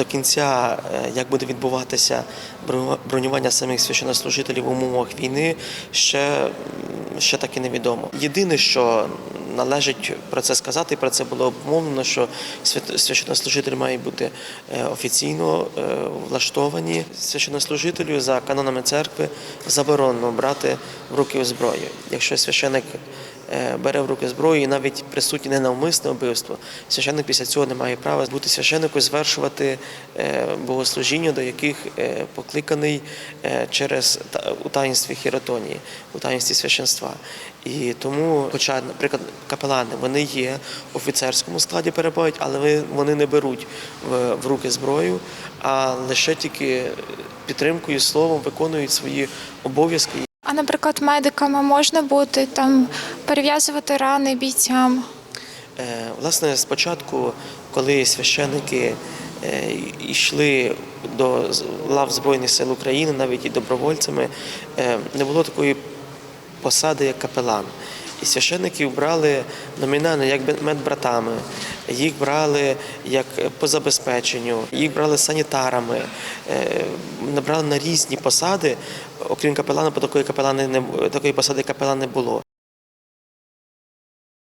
до кінця, е, як буде відбуватися бронювання самих священнослужителів в умовах війни, ще, ще так і невідомо. Єдине, що належить про це сказати, і про це було обмовлено, що священнослужителі мають бути е, офіційно е, влаштовані. Священнослужителю за канонами церкви заборонено брати в руки зброю. Якщо священик бере в руки зброю і навіть присутнє ненавмисне вбивство, священик після цього не має права бути священником, звершувати е, богослужіння, до яких е, покликаний е, через у таїнстві хіротонії, у таїнстві священства. І тому, хоча, наприклад, капелани вони є в офіцерському складі перебувають, але вони не беруть в руки зброю, а лише тільки підтримкою словом виконують свої обов'язки. А наприклад, медиками можна бути там перев'язувати рани бійцям. Е, Власне, спочатку, коли священники е, йшли до лав Збройних сил України, навіть і добровольцями, е, не було такої посади, як капелан. І священників брали номінально як медбратами, їх брали як по забезпеченню, їх брали санітарами, набрали на різні посади. Окрім капелана, бо такої капелани не такої посади капелан не було.